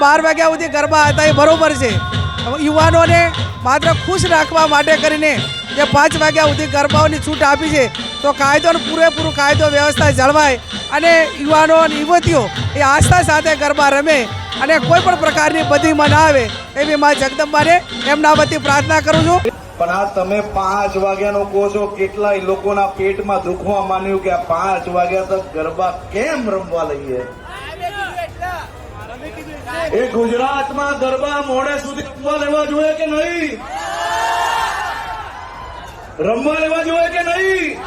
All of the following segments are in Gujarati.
બાર વાગ્યા સુધી ગરબા હતા, એ બરોબર છે. યુવાનોને માત્ર ખુશ રાખવા માટે કરીને જે પાંચ વાગ્યા સુધી ગરબાઓની છૂટ આપી છે, તો કાયદોનું પૂરેપૂરું કાયદો વ્યવસ્થા જળવાય અને યુવાનો અને યુવતીઓ એ આસ્થા સાથે ગરબા રમે અને કોઈ પણ પ્રકારની બધીમાં ના આવે એવી મા જગદંબાને એમના વતી પ્રાર્થના કરું છું. પણ આ તમે પાંચ વાગ્યાનો કહો છો, કેટલાય લોકોના પેટમાં દુખવા માન્યું કે આ પાંચ વાગ્યા તક ગરબા કેમ રમવા લઈએ? એ ગુજરાતમાં ગરબા મોડે સુધી રમવા લેવા જોઈએ કે નહીં? રમવા લેવા જોઈએ કે નહીં?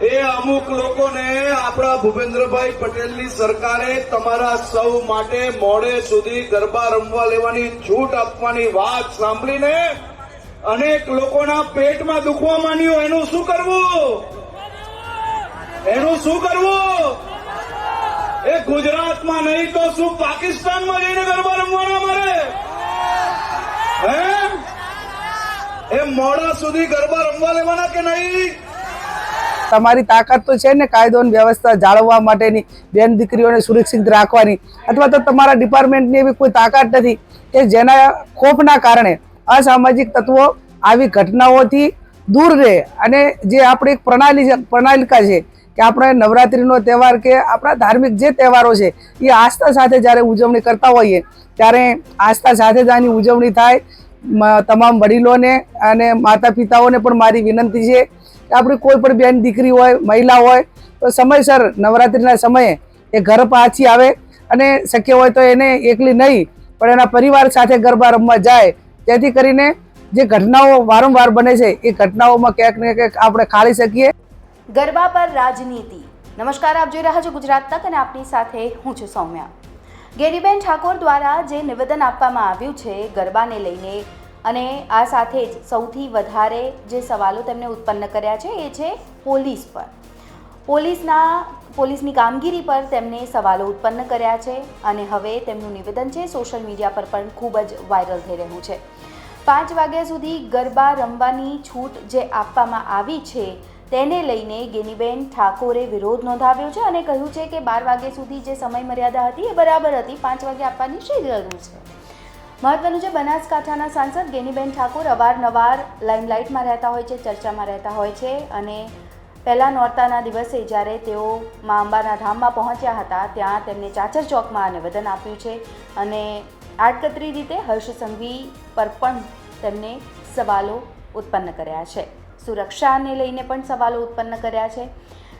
એ અમુક લોકોને આપણા ભૂપેન્દ્રભાઈ પટેલની સરકારે તમારા સૌ માટે મોડે સુધી ગરબા રમવા લેવાની છૂટ આપવાની વાત સાંભળીને અનેક લોકોના પેટમાં દુખવા માંડ્યું. એનું શું કરવું? એનું શું કરવું? ગુજરાતમાં નહીં તો શું પાકિસ્તાનમાં જઈને ગરબા રમવાના મારે? એ મોડા સુધી ગરબા રમવા લેવાના કે નહીં? તમારી તાકાત તો છે ને કાયદો વ્યવસ્થા જાળવવા માટેની બેન દીકરીઓને સુરક્ષિત રાખવાની. અથવા તો તમારા ડિપાર્ટમેન્ટની એવી કોઈ તાકાત નથી કે જેના ખોફના કારણે અસામાજિક તત્વો આવી ઘટનાઓથી દૂર રહે. અને જે આપણી એક પ્રણાલી પ્રણાલિકા છે કે આપણે નવરાત્રિનો તહેવાર કે આપણા ધાર્મિક જે તહેવારો છે, એ આસ્થા સાથે જ્યારે ઉજવણી કરતા હોઈએ, ત્યારે આસ્થા સાથે જ આની ઉજવણી થાય. તમામ વડીલોને અને માતા પિતાઓને પણ મારી વિનંતી છે કે આપણી કોઈ પણ બેન દીકરી હોય, મહિલા હોય, તો સમયસર નવરાત્રિના સમયે એ ઘર પાછી આવે અને શક્ય હોય તો એને એકલી નહીં, પણ એના પરિવાર સાથે ગરબા રમવા જાય. જેથી કરીને જે ઘટનાઓ વારંવાર બને છે, એ ઘટનાઓમાં ક્યાંક ને ક્યાંક આપણે ખાળી શકીએ. ગરબા પર રાજનીતિ. નમસ્કાર, આપ જોઈ રહ્યા છો ગુજરાત તક અને આપની સાથે હું છું સૌમ્યા. ગેરીબેન ઠાકોર દ્વારા જે નિવેદન આપવામાં આવ્યું છે ગરબાને લઈને અને આ સાથે જ સૌથી વધારે જે સવાલો તેમણે ઉત્પન્ન કર્યા છે એ છે પોલીસ પર. પોલીસના, પોલીસની કામગીરી પર તેમણે સવાલો ઉત્પન્ન કર્યા છે અને હવે તેમનું નિવેદન છે સોશિયલ મીડિયા પર પણ ખૂબ જ વાયરલ થઈ રહ્યું છે. પાંચ વાગ્યા સુધી ગરબા રમવાની છૂટ જે આપવામાં આવી છે તેને લઈને ગેનીબેન ઠાકોરે વિરોધ નોંધાવ્યો છે અને કહ્યું છે કે બાર વાગ્યા સુધી જે સમય મર્યાદા હતી એ બરાબર હતી. પાંચ વાગે આપવાની શી જરૂર છે? મહત્વનું છે, બનાસકાંઠાના સાંસદ ગેનીબેન ઠાકોર અવારનવાર લાઇમલાઇટમાં રહેતા હોય છે, ચર્ચામાં રહેતા હોય છે અને પહેલાં નોરતાના દિવસે જ્યારે તેઓ મા અંબાના ધામમાં પહોંચ્યા હતા, ત્યાં તેમને ચાચર ચોકમાં આને નિવેદન આપ્યું છે અને આડકતરી રીતે હર્ષ સંઘવી પર પણ તેમને સવાલો ઉત્પન્ન કર્યા છે. સુરક્ષાને લઈને પણ સવાલો ઉત્પન્ન કર્યા છે.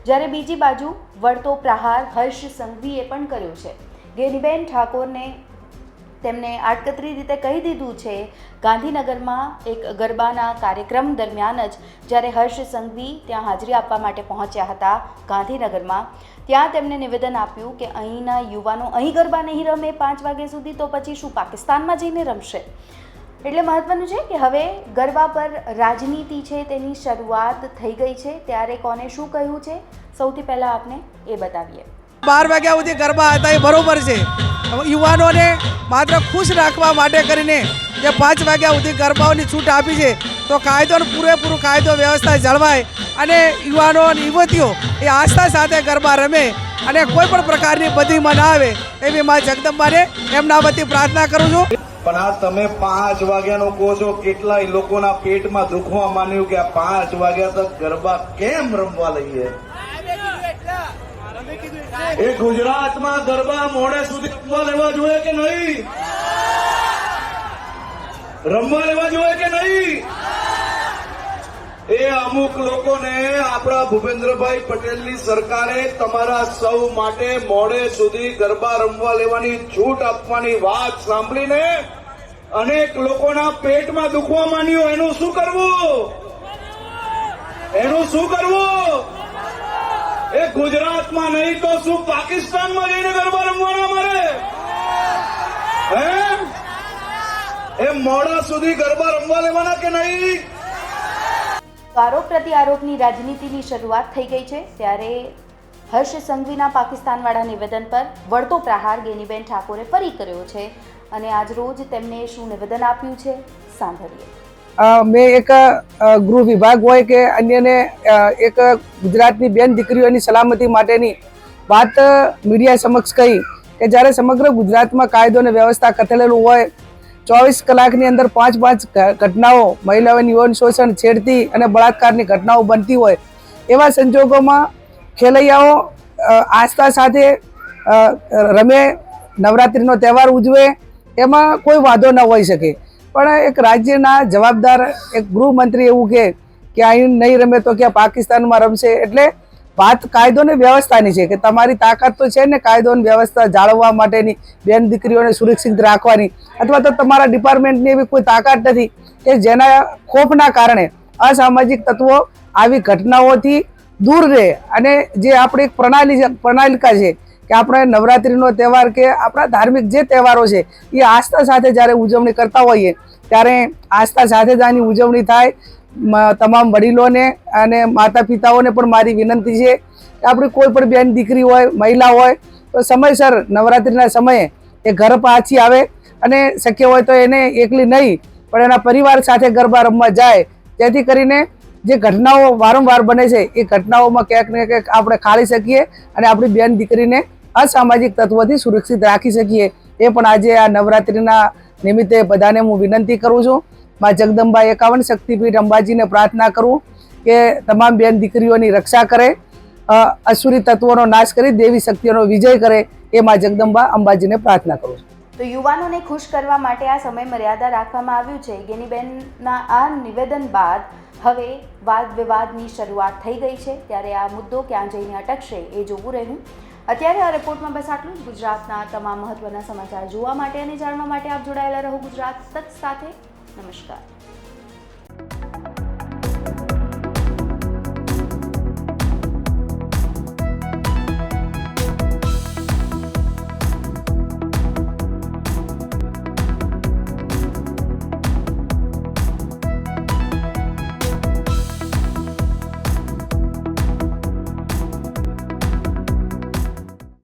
જ્યારે બીજી બાજુ વળતો પ્રહાર હર્ષ સંઘવીએ પણ કર્યો છે. ગેનીબેન ઠાકોરને તેમણે આડકતરી રીતે કહી દીધું છે, ગાંધીનગરમાં એક ગરબાના કાર્યક્રમ દરમિયાન જ જ્યારે હર્ષ સંઘવી ત્યાં હાજરી આપવા માટે પહોંચ્યા હતા ગાંધીનગરમાં, ત્યાં તેમણે નિવેદન આપ્યું કે અહીંના યુવાનો અહીં ગરબા નહીં રમે પાંચ વાગ્યા સુધી તો પછી શું પાકિસ્તાનમાં જઈને રમશે? એટલે મહત્વનું છે કે હવે ગરબા પર રાજનીતિ છે તેની શરૂઆત થઈ ગઈ છે. ત્યારે કોને શું કહ્યું છે? સૌથી પહેલાં આપને એ બતાવીએ. બાર વાગ્યા સુધી ગરબા હતા એ બરોબર છે. યુવાનોને માત્ર ખુશ રાખવા માટે કરીને જે પાંચ વાગ્યા સુધી ગરબાઓની છૂટ આપી છે, તો કાયદો પૂરેપૂરું કાયદો વ્યવસ્થા જળવાય અને યુવાનો અને યુવતીઓ એ આસ્થા સાથે ગરબા રમે અને કોઈ પણ પ્રકારની બધીમાં ના આવે એવી મા જગદંબાને એમના વતી પ્રાર્થના કરું છું. પણ આ તમે પાંચ વાગ્યાનો કહો છો, કેટલાય લોકોના પેટમાં દુખવા માન્યું કે આ પાંચ વાગ્યા તક ગરબા કેમ રમવા લઈએ? એ ગુજરાતમાં ગરબા મોડે સુધી રમવા લેવા જોઈએ કે નહીં? રમવા લેવા જોઈએ કે નહીં? એ અમુક લોકોને આપણા ભૂપેન્દ્રભાઈ પટેલની સરકારે તમારા સૌ માટે મોડે સુધી ગરબા રમવા લેવાની છૂટ આપવાની વાત સાંભળીને અનેક લોકોના પેટમાં દુખવા માંડ્યું. એનું શું કરવું? એનું શું કરવું? એ ગુજરાતમાં નહીં તો શું પાકિસ્તાનમાં જઈને ગરબા રમવાના મારે? હે? એ મોડા સુધી ગરબા રમવા લેવાના કે નહીં? તો આરોપ પ્રતિ આરોપની રાજનીતિની શરૂઆત થઈ ગઈ છે ત્યારે હર્ષ સંઘવીના પાકિસ્તાનવાળા નિવેદન પર વળતો પ્રહાર ગેનીબેન ઠાકોરે ફરી કર્યો છે અને આજ રોજ તેમને શું નિવેદન આપ્યું છે સાંભળીએ. મેં એક ગૃહ વિભાગ હોય કે અન્યને એક ગુજરાતની બેન દીકરીઓની સલામતી માટેની વાત મીડિયા સમક્ષ કહી કે કે જ્યારે સમગ્ર ગુજરાતમાં કાયદો અને વ્યવસ્થા કથલેલું હોય ચોવીસ કલાકની અંદર પાંચ પાંચ ઘટનાઓ મહિલાઓની યૌન શોષણ છેડતી અને બળાત્કારની ઘટનાઓ બનતી હોય એવા સંજોગોમાં ખેલૈયાઓ આસ્થા સાથે રમે, નવરાત્રિનો તહેવાર ઉજવે, એમાં કોઈ વાંધો ન હોઈ શકે. પણ એક રાજ્યના જવાબદાર એક ગૃહમંત્રી એવું કે અહીં નહીં રમે તો ક્યાં પાકિસ્તાનમાં રમશે? એટલે વાત કાયદો ને વ્યવસ્થાની છે કે તમારી તાકાત તો છે ને કાયદો અને વ્યવસ્થા જાળવવા માટેની બેન દીકરીઓને સુરક્ષિત રાખવાની અથવા તો તમારા ડિપાર્ટમેન્ટની એવી કોઈ તાકાત નથી કે જેના ખોફના કારણે અસામાજિક તત્વો આવી ઘટનાઓથી દૂર રહે. અને જે આપણી એક પ્રણાલી છે, પ્રણાલિકા છે કે આપણે નવરાત્રિનો તહેવાર કે આપણા ધાર્મિક જે તહેવારો છે, એ આસ્થા સાથે જ્યારે ઉજવણી કરતા હોઈએ, ત્યારે આસ્થા સાથે જ આની ઉજવણી થાય. તમામ વડીલોને અને માતા પિતાઓને પણ મારી વિનંતી છે કે આપણી કોઈ પણ બેન દીકરી હોય, મહિલા હોય, તો સમયસર નવરાત્રિના સમયે એ ઘર પાછી આવે અને શક્ય હોય તો એને એકલી નહીં, પણ એના પરિવાર સાથે ગરબા રમવા જાય. જેથી કરીને જે ઘટનાઓ વારંવાર બને છે, એ ઘટનાઓમાં ક્યાંક ને ક્યાંક આપણે ખાળી શકીએ અને આપણી બેન દીકરીને અસામાજિક તત્વોથી સુરક્ષિત રાખી શકીએ. એ પણ આજે આ નવરાત્રિના નિમિત્તે બધાને હું વિનંતી કરું છું. માં જગદંબા એકાવન શક્તિપીઠ અંબાજીને પ્રાર્થના કરું કે તમામ બેન દીકરીઓની રક્ષા કરે અસુરી તત્વોનો નાશ કરી, દેવી શક્તિઓનો વિજય કરે એ માં જગદંબા અંબાજીને પ્રાર્થના કરું તો યુવાનોને ખુશ કરવા માટે આ સમય મર્યાદા રાખવામાં આવ્યું છે. ગેનીબેનના આ નિવેદન બાદ હવે વાદ વિવાદની શરૂઆત થઈ ગઈ છે. ત્યારે આ મુદ્દો ક્યાં જઈને અટકશે એ જોવું રહ્યું. અત્યારે આ રિપોર્ટમાં બસ આટલું ગુજરાતના તમામ મહત્વના સમાચાર જોવા માટે અને જાણવા માટે આપ જોડાયેલા રહો ગુજરાત તક સાથે. નમસ્કાર.